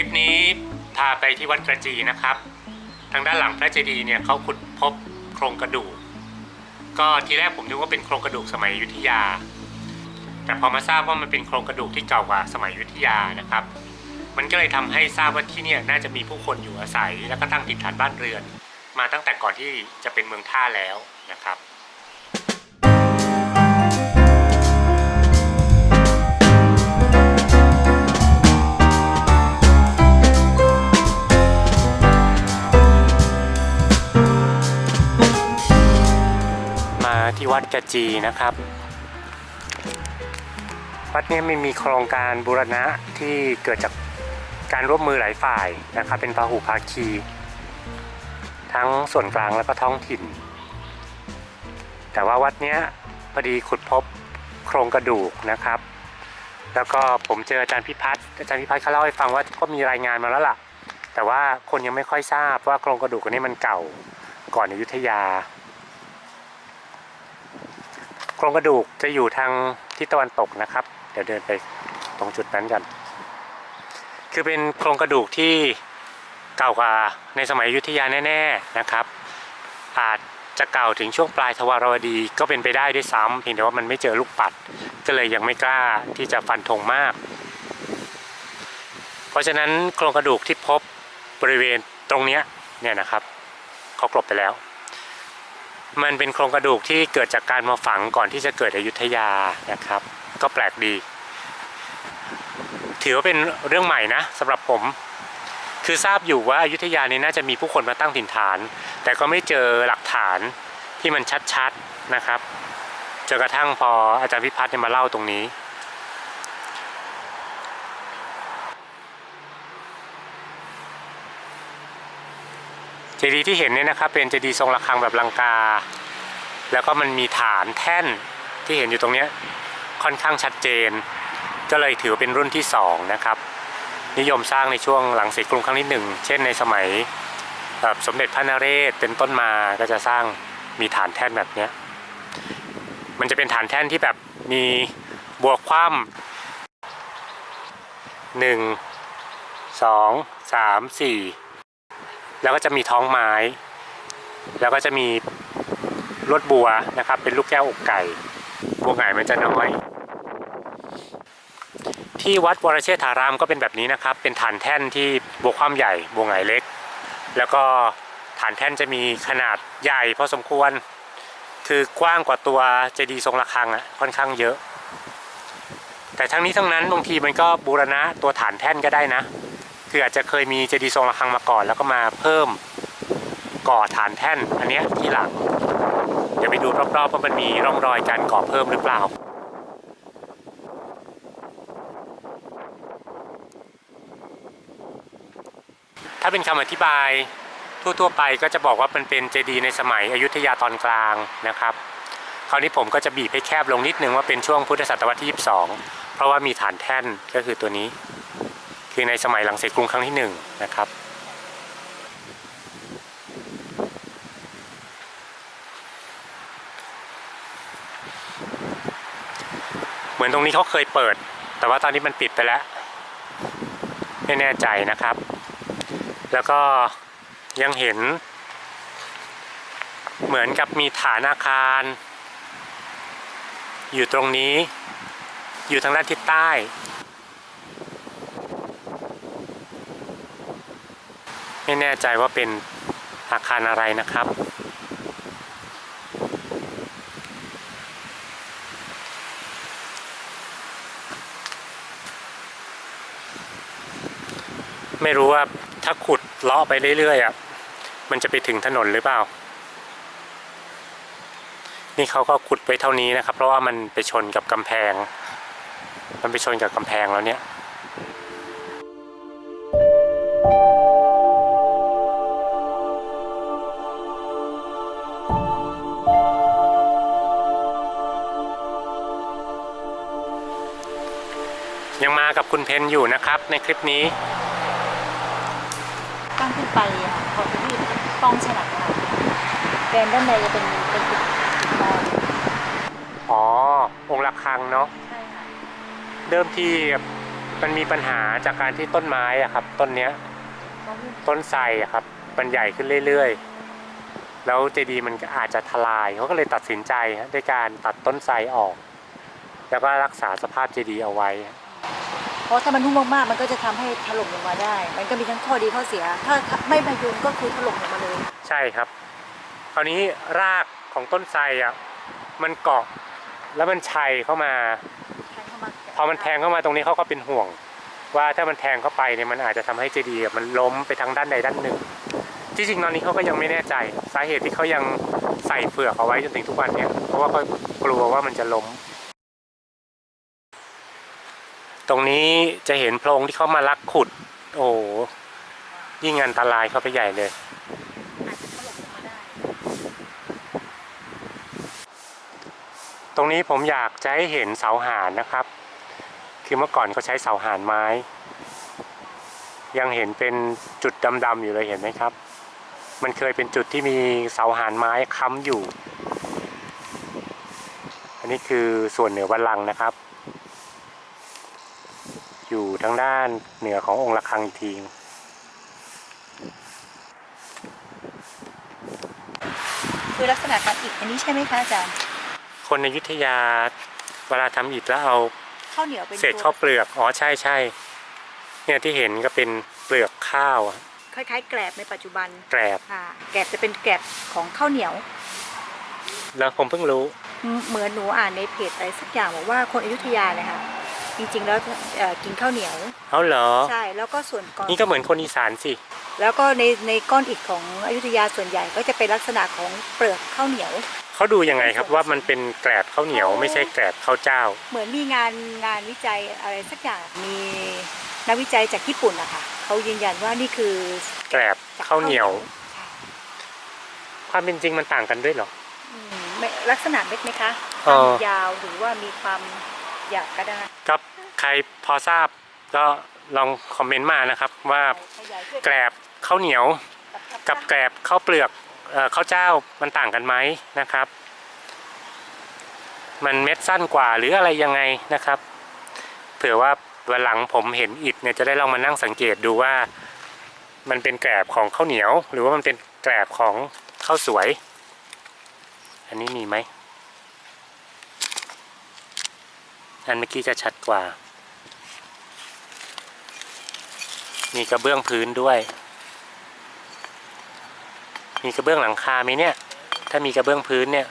ลิปนี้พาไปที่วัดกระจีนะครับ ทางด้านหลังพระเจดีย์เนี่ยเขาขุดพบโครงกระดูก ก็ทีแรกผมนึกว่าเป็นโครงกระดูกสมัยอยุธยา แต่พอมาทราบว่ามันเป็นโครงกระดูกที่เก่ากว่าสมัยอยุธยานะครับ มันก็เลยทำให้ทราบว่าที่นี่น่าจะมีผู้คนอยู่อาศัย แล้วก็ตั้งถิ่นฐานบ้านเรือน มาตั้งแต่ก่อนที่จะเป็นเมืองท่าแล้วนะครับ วัดกระจีนะครับ วัดนี้ไม่มีโครงการบูรณะที่เกิดจากการร่วมมือหลายฝ่ายนะครับ เป็นพหุภาคี ทั้งส่วนกลางแล้วก็ท้องถิ่น แต่ว่าวัดเนี้ยพอดีขุดพบโครงกระดูกนะครับ แล้วก็ผมเจออาจารย์พิพัฒน์อาจารย์พิพัฒน์เขาเล่าให้ฟังว่าก็มีรายงานมาแล้วล่ะ แต่ว่าคนยังไม่ค่อยทราบว่าโครงกระดูกอันนี้มันเก่าก่อนอยุธยา โครงกระดูกจะอยู่ทางทิศตะวันตกนะครับ เดี๋ยวเดินไปตรงจุดนั้นกัน คือเป็นโครงกระดูกที่เก่ากว่าในสมัยยุทธยาแน่ๆนะครับ อาจจะเก่าถึงช่วงปลายทวารวดีก็เป็นไปได้ด้วยซ้ำเพียงแต่ว่ามันไม่เจอลูกปัด ก็เลยยังไม่กล้าที่จะฟันธงมาก เพราะฉะนั้นโครงกระดูกที่พบบริเวณตรงนี้เนี่ยนะครับเขากลบไปแล้ว มันเป็นโครงกระดูกที่เกิดจากการมาฝังก่อนที่จะเกิดอยุธยานะครับ ก็แปลกดี ถือว่าเป็นเรื่องใหม่นะสำหรับผม คือทราบอยู่ว่าอยุธยานี่น่าจะมีผู้คนมาตั้งถิ่นฐาน แต่ก็ไม่เจอหลักฐานที่มันชัดๆนะครับจนกระทั่งพออาจารย์พิพัฒน์เนี่ยมาเล่าตรงนี้ เจดีย์ที่เห็นเนี่ยนะครับเป็นเจดีย์ทรงระฆังแบบลังกา แล้วก็มันมีฐานแท่นที่เห็นอยู่ตรงนี้ค่อนข้างชัดเจน ก็เลยถือเป็นรุ่นที่สองนะครับ นิยมสร้างในช่วงหลังเสร็จกรุงครั้งที่หนึ่งเช่นในสมัยแบบสมเด็จพระนเรศเป็นต้นมาก็จะสร้างมีฐานแท่นแบบนี้มันจะเป็นฐานแท่นที่แบบมีบวกคว่ำหนึ่งสองสามสี่ แล้วก็จะมีท้องไม้ แล้วก็จะมีลวดบัวนะครับ เป็นลูกแก้วอกไก่บัวไก่มันจะน้อย ที่วัดวรเชษฐารามก็เป็นแบบนี้นะครับ เป็นฐานแท่นที่บัวความใหญ่บัวไงเล็ก แล้วก็ฐานแท่นจะมีขนาดใหญ่พอสมควร คือกว้างกว่าตัวเจดีย์ทรงระฆังอะค่อนข้างเยอะ แต่ทั้งนี้ทั้งนั้นบางทีมันก็บูรณะตัวฐานแท่นก็ได้นะ คืออาจจะเคยมีเจดีย์ทรงระฆังมาก่อน แล้วก็มาเพิ่มก่อฐานแท่นอันนี้ทีหลัง เดี๋ยวไปดูรอบๆว่ามันมีร่องรอยการก่อเพิ่มหรือเปล่าถ้าเป็นคำอธิบายทั่วๆไปก็จะบอกว่ามันเป็นเจดีย์ในสมัยอยุธยาตอนกลางนะครับ คราวนี้ผมก็จะบีบให้แคบลงนิดนึงว่าเป็นช่วงพุทธศตวรรษที่ 22 เพราะว่ามีฐานแท่นก็คือตัวนี้ คือในสมัยหลังเสร็จกรุงครั้งที่หนึ่งนะครับ เหมือนตรงนี้เขาเคยเปิด แต่ว่าตอนนี้มันปิดไปแล้ว ไม่แน่ใจนะครับ แล้วก็ยังเห็น เหมือนกับมีฐานอาคาร อยู่ตรงนี้ อยู่ทางด้านทิศใต้ ไม่แน่ใจว่าเป็นอาคารอะไรนะครับ ไม่รู้ว่าถ้าขุดเลาะไปเรื่อยๆอะมันจะไปถึงถนนหรือเปล่า นี่เขาก็ขุดไปเท่านี้นะครับ เพราะว่ามันไปชนกับกำแพง มันไปชนกับกำแพงแล้วเนี่ย ยังมากับคุณเพนอยู่นะครับ ในคลิปนี้ตั้งขึ้นไปอะเขาจะยืดป้องฉนักค่ะแกนด้านในจะเป็นเป็นจุดนอนอ๋อ องค์ระฆังเนาะใช่ค่ะเดิมทีมันมีปัญหาจากการที่ต้นไม้อะครับ ต้นเนี้ยมะม่วงต้นไทรอะครับ มันใหญ่ขึ้นเรื่อยๆ แล้วเจดีย์มันก็อาจจะทลายเขาก็เลยตัดสินใจฮะด้วยการตัดต้นไทรออก แล้วก็รักษาสภาพเจดีย์เอาไว้ เพราะถ้ามันนุ่มมากๆ มันก็จะทำให้ถล่มลงมาได้ มันก็มีทั้งข้อดีข้อเสีย ถ้าไม่พยุงก็คือถล่มลงมาเลย ใช่ครับ คราวนี้รากของต้นไทรอะมันเกาะแล้วมันชัยเข้ามาแทงเข้ามาพอมันแทงเข้ามาตรงนี้เขาก็เป็นห่วง ว่าถ้ามันแทงเข้าไปเนี่ยมันอาจจะทำให้เจดีย์อะมันล้มไปทางด้านใดด้านหนึ่ง ที่จริงตอนนี้เขาก็ยังไม่แน่ใจ สาเหตุที่เขายังใส่เฟือกเอาไว้จนถึงทุกวันเนี่ยเพราะว่าเขากลัวว่ามันจะล้ม ตรงนี้จะเห็นโพรงที่เขามาลักขุด โอ้ยิ่งอันตรายเข้าไปใหญ่เลย ตรงนี้ผมอยากจะให้เห็นเสาหานนะครับ คือเมื่อก่อนเขาใช้เสาหานไม้ ยังเห็นเป็นจุดดำๆอยู่เลยเห็นไหมครับ มันเคยเป็นจุดที่มีเสาหานไม้ค้ำอยู่ อันนี้คือส่วนเหนือบัลลังนะครับ อยู่ทางด้านเหนือขององค์ระฆังอีกทีคือลักษณะการอิฐอันนี้ใช่ไหมคะอาจารย์คนในอยุธยาเวลาทำอิฐแล้วเอาข้าวเหนียวเป็นเศษตัวข้าวเปลือกอ๋อใช่ใช่เนี่ยที่เห็นก็เป็นเปลือกข้าวอะคล้ายๆ แกลบในปัจจุบันแกรบค่ะแกลบจะเป็นแกลบของข้าวเหนียว แล้วผมเพิ่งรู้ เหมือนหนูอ่านในเพจอะไรสักอย่างบอกว่าคนอยุธยาเนี่ยค่ะ จริงๆแล้วเอ่อกินข้าวเหนียว เอาเหรอ ใช่แล้วก็ส่วนก่อนนี่ก็เหมือนคนอีสานสิ แล้วก็ในในก้อนอิฐของอยุธยาส่วนใหญ่ก็จะเป็นลักษณะของเปลือกข้าวเหนียว เขาดูยังไงครับว่ามันเป็นแกรบข้าวเหนียวไม่ใช่แกรบข้าวเจ้า เหมือนมีงานงานวิจัยอะไรสักอย่างมีนักวิจัยจากญี่ปุ่นอะค่ะเขายืนยันว่านี่คือแกรบจากข้าวเหนียวใช่ความเป็นจริงมันต่างกันด้วยเหรอ อืมไม่ลักษณะเม็ดไหมคะอ๋อ ความยาวหรือว่ามีความ หยาบก็ได้ครับใครพอทราบก็ลองคอมเมนต์มานะครับว่าขยายช่วยแกรบข้าวเหนียวกับแกรบข้าวเปลือกเอ่อข้าวเจ้ามันต่างกันไหมนะครับ มันเม็ดสั้นกว่าหรืออะไรยังไงนะครับ เผื่อว่าวันหลังผมเห็นอิฐเนี่ยจะได้ลองมานั่งสังเกตดูว่า มันเป็นแกรบของข้าวเหนียว หรือว่ามันเป็นแกรบของข้าวสวย อันนี้มีไหม อันเมื่อกี้จะชัดกว่า มีกระเบื้องพื้นด้วย มีกระเบื้องหลังคาไหมเนี่ย ถ้ามีกระเบื้องพื้นเนี่ย